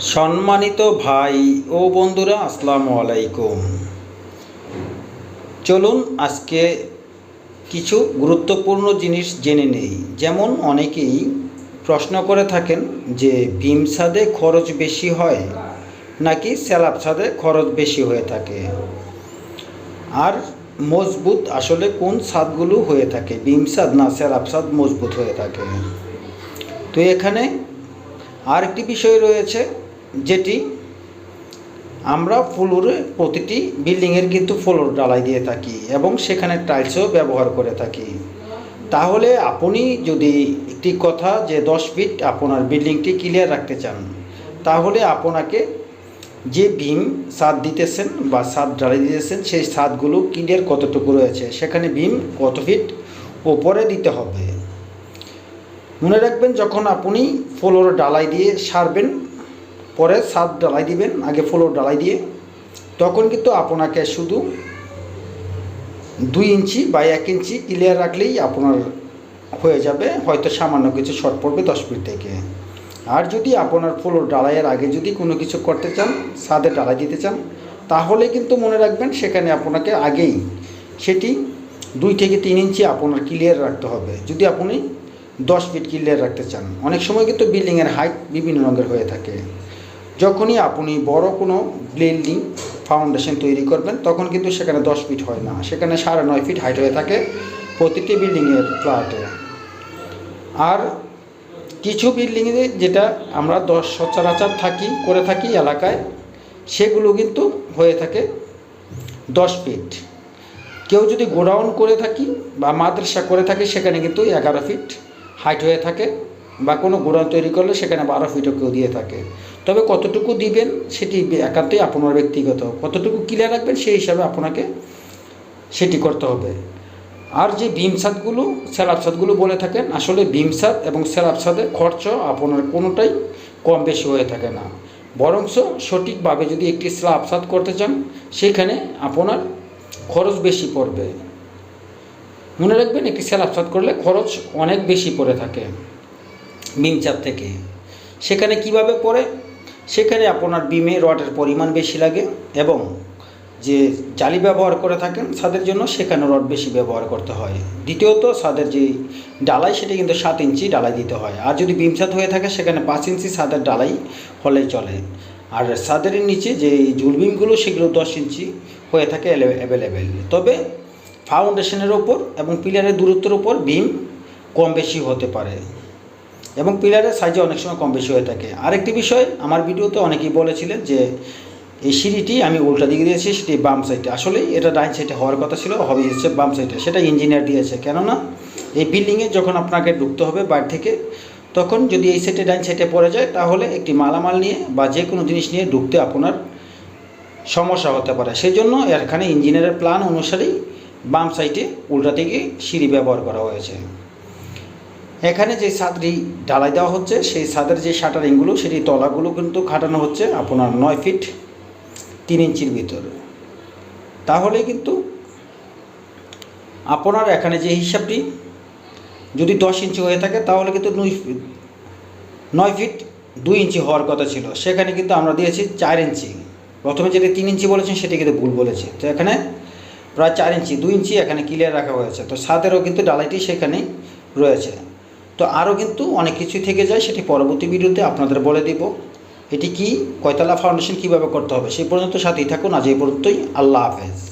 সম্মানিত ভাই ও বন্ধুরা, আসসালামু আলাইকুম। চলুন আজকে কিছু গুরুত্বপূর্ণ জিনিস জেনে নেই। যেমন অনেকেই প্রশ্ন করে থাকেন যে, ভীম ছাদে খরচ বেশি হয় নাকি স্যালাপ ছাদে খরচ বেশি হয়ে থাকে? আর মজবুত আসলে কোন ছাদগুলো হয়ে থাকে? ভীম ছাদ না স্যালাপ ছাদ মজবুত হয়ে থাকে? তো এখানে আরেকটি বিষয় রয়েছে। যেটি আমরা ফ্লোরে প্রতিটি বিল্ডিংয়ের কিন্তু ফ্লোর ডালাই দিয়ে থাকি এবং সেখানে টাইলসও ব্যবহার করে থাকি। তাহলে আপনি যদি একটি কথা যে দশ ফিট আপনার বিল্ডিংটি ক্লিয়ার রাখতে চান, তাহলে আপনাকে যে ভীম ছাদ দিতেছেন বা ছাদ ডালাই দিতেছেন সেই ছাদগুলো ক্লিয়ার কতটুকু রয়েছে, সেখানে ভীম কত ফিট ওপরে দিতে হবে। মনে রাখবেন যখন আপনি ফ্লোর ডালাই দিয়ে সারবেন পরে ছাদ ডালাই দিবেন, আগে ফ্লোর ডালাই দিয়ে। তখন কিন্তু আপনাকে শুধু দুই ইঞ্চি বা এক ইঞ্চি ক্লিয়ার রাখলেই আপনার হয়ে যাবে, হয়তো সামান্য কিছু শর্ট পড়বে দশ ফিট থেকে। আর যদি আপনার ফ্লোর ডালাইয়ের আগে যদি কোনো কিছু করতে চান, ছাদে ডালাই দিতে চান, তাহলে কিন্তু মনে রাখবেন সেখানে আপনাকে আগেই সেটি দুই থেকে তিন ইঞ্চি আপনার ক্লিয়ার রাখতে হবে। যদি আপনি দশ ফিট ক্লিয়ার রাখতে চান, অনেক সময় কিন্তু বিল্ডিংয়ের হাইট বিভিন্ন রঙের হয়ে থাকে। যখনই আপনি বড় কোনো বিল্ডিং ফাউন্ডেশন তৈরি করবেন, তখন কিন্তু সেখানে দশ ফিট হয় না। সেখানে সাড়ে নয় ফিট হাইট হয়ে থাকে প্রতিটি বিল্ডিংয়ের ফ্ল্যাটে আর কিছু বিল্ডিংয়ে যেটা আমরা দশ সচরাচর থাকি, করে থাকি এলাকায়, সেগুলো কিন্তু হয়ে থাকে দশ ফিট কেউ যদি গোডাউন করে থাকি বা মাদ্রাসা করে থাকে, সেখানে কিন্তু এগারো ফিট হাইট হয়ে থাকে। বা কোনো গোডাউন তৈরি করলে সেখানে বারো ফিটও কেউ দিয়ে থাকে। তবে কতটুকু দিবেন সেটি একান্তই আপনার ব্যক্তিগত। কতটুকু ক্লিয়ার রাখবেন সেই হিসাবে আপনাকে সেটি করতে হবে। আর যে স্যালাব ছাদগুলো বলে থাকেন, আসলে ভীম ছাদ এবং স্যালাব ছাদের খরচ আপনার কোনোটাই কম বেশি হয়ে থাকে না। বরংস সঠিকভাবে যদি একটি ছাদ করতে চান, সেখানে আপনার খরচ বেশি পড়বে। মনে রাখবেন একটি স্যালাব ছাদ করলে খরচ অনেক বেশি পড়ে থাকে। বিম চাপ থেকে। সেখানে কীভাবে পড়ে? সেখানে আপনার বিমে রডের পরিমাণ বেশি লাগে এবং যে জালি ব্যবহার করে থাকেন ছাদের জন্য সেখানে রড বেশি ব্যবহার করতে হয়। দ্বিতীয়ত, ছাদের যে ডালাই, সেটা কিন্তু সাত ইঞ্চি ডালাই দিতে হয়। আর যদি বিম ছাদ হয়ে থাকে, সেখানে পাঁচ ইঞ্চি ছাদের ডালাই হলেই চলে। আর ছাদের নিচে যে জুলবিমগুলো সেগুলো দশ ইঞ্চি হয়ে থাকে অ্যাভেলেবেল তবে ফাউন্ডেশনের ওপর এবং পিলারের দূরত্বের ওপর বিম কম বেশি হতে পারে। এবং পিলারের সাইজে অনেক সময় কম বেশি হয়ে থাকে। আরেকটি বিষয়, আমার ভিডিওতে অনেকেই বলেছিলেন যে, এই সিঁড়িটি আমি উল্টা দিকে দিয়েছি, সেটি বাম সাইডে আসলেই এটা ডাইন সাইডে হওয়ার কথা ছিল হবে হচ্ছে বাম সাইডে সেটা ইঞ্জিনিয়ার দিয়েছে। কেননা, এই বিল্ডিংয়ে যখন আপনাকে ঢুকতে হবে বাইরে থেকে, তখন যদি এই সাইডে ডাইন সাইডে পড়ে যায়, তাহলে একটি মালামাল নিয়ে বা যে কোনো জিনিস নিয়ে ঢুকতে আপনার সমস্যা হতে পারে। সেই জন্য এখানে ইঞ্জিনিয়ারের প্ল্যান অনুসারেই বাম সাইডে উল্টা দিকে সিঁড়ি ব্যবহার করা হয়েছে। এখানে যে ছাদটি ঢালাই দেওয়া হচ্ছে, সেই ছাদের যে শাটারিংগুলো, সেটি তলাগুলো কিন্তু খাটানো হচ্ছে আপনার নয় ফিট তিন ইঞ্চির ভিতরে। তাহলে কিন্তু আপনার এখানে যে হিসাবটি যদি দশ ইঞ্চি হয়ে থাকে, তাহলে কিন্তু দুই নয় ফিট দুই ইঞ্চি হওয়ার কথা ছিল। সেখানে কিন্তু আমরা দিয়েছি চার ইঞ্চি। প্রথমে যেটা তিন ইঞ্চি বলেছেন, সেটি কিন্তু ভুল বলেছে। তো এখানে প্রায় চার ইঞ্চি, দুই ইঞ্চি এখানে ক্লিয়ার রাখা হয়েছে। তো ছাদেরও কিন্তু ডালাইটি সেখানেই রয়েছে। তো আরও কিন্তু অনেক কিছুই থেকে যায়, সেটি পরবর্তী ভিডিওতে আপনাদের বলে দিব। এটি কি? কয়তলা ফাউন্ডেশন কীভাবে করতে হবে? সেই পর্যন্ত সাথেই থাকুন। আজ এই পর্যন্তই। আল্লাহ হাফেজ।